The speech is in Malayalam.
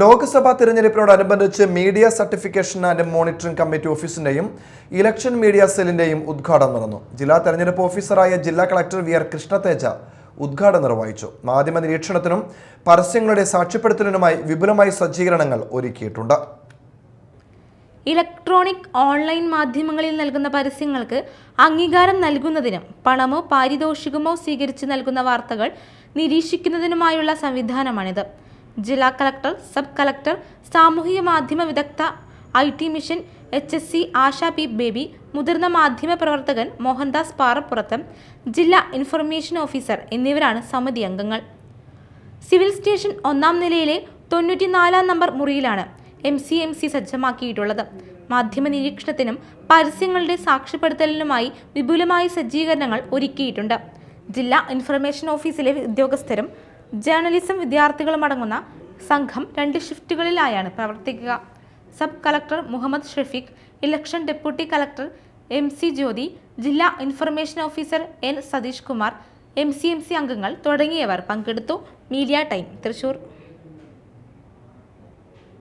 Lok Sabha തിരഞ്ഞെടുപ്പിനോടനുബന്ധിച്ച് media certification and monitoring committee ഓഫീസിന്റെയും election media സെല്ലിന്റെയും ഉദ്ഘാടനം നടന്നു. ജില്ലാ തെരഞ്ഞെടുപ്പ് ഓഫീസറായ ജില്ലാ കളക്ടർ വി ആർ കൃഷ്ണതേജ ഉദ്ഘാടനം നിർവഹിച്ചു. മാധ്യമ നിരീക്ഷണത്തിനും പരസ്യങ്ങളുടെ സാക്ഷ്യപ്പെടുത്തലിനുമായി വിപുലമായ സജ്ജീകരണങ്ങൾ ഒരുക്കിയിട്ടുണ്ട്. ഇലക്ട്രോണിക് ഓൺലൈൻ മാധ്യമങ്ങളിൽ നൽകുന്ന പരസ്യങ്ങൾക്ക് അംഗീകാരം നൽകുന്നതിനും പണമോ പാരിതോഷികമോ സ്വീകരിച്ച് നൽകുന്ന വാർത്തകൾ നിരീക്ഷിക്കുന്നതിനുമായുള്ള സംവിധാനമാണിത്. ജില്ലാ കളക്ടർ സബ് കളക്ടർ സാമൂഹിക മാധ്യമ വിദഗ്ധ I T mission H S C Asha P Baby മുതിർന്ന മാധ്യമ പ്രവർത്തകൻ മോഹൻദാസ് പാറപ്പുറത്തം ജില്ലാ ഇൻഫർമേഷൻ ഓഫീസർ എന്നിവരാണ് സമിതി അംഗങ്ങൾ. സിവിൽ സ്റ്റേഷൻ ഒന്നാം നിലയിലെ തൊണ്ണൂറ്റിനാലാം നമ്പർ മുറിയിലാണ് എം സി എം സി സജ്ജമാക്കിയിട്ടുള്ളത്. മാധ്യമ നിരീക്ഷണത്തിനും പരസ്യങ്ങളുടെ സാക്ഷ്യപ്പെടുത്തലിനുമായി വിപുലമായ സജ്ജീകരണങ്ങൾ ഒരുക്കിയിട്ടുണ്ട്. ജില്ലാ ഇൻഫർമേഷൻ ഓഫീസിലെ ഉദ്യോഗസ്ഥരും ജേർണലിസം വിദ്യാർത്ഥികളും അടങ്ങുന്ന സംഘം രണ്ട് ഷിഫ്റ്റുകളിലായാണ് പ്രവർത്തിക്കുക. Sub collector Muhammad Shafeeq election deputy collector M C Jyothi ജില്ലാ information officer N Satheesh Kumar M C M C അംഗങ്ങൾ തുടങ്ങിയവർ പങ്കെടുത്തു. Media time Thrissur.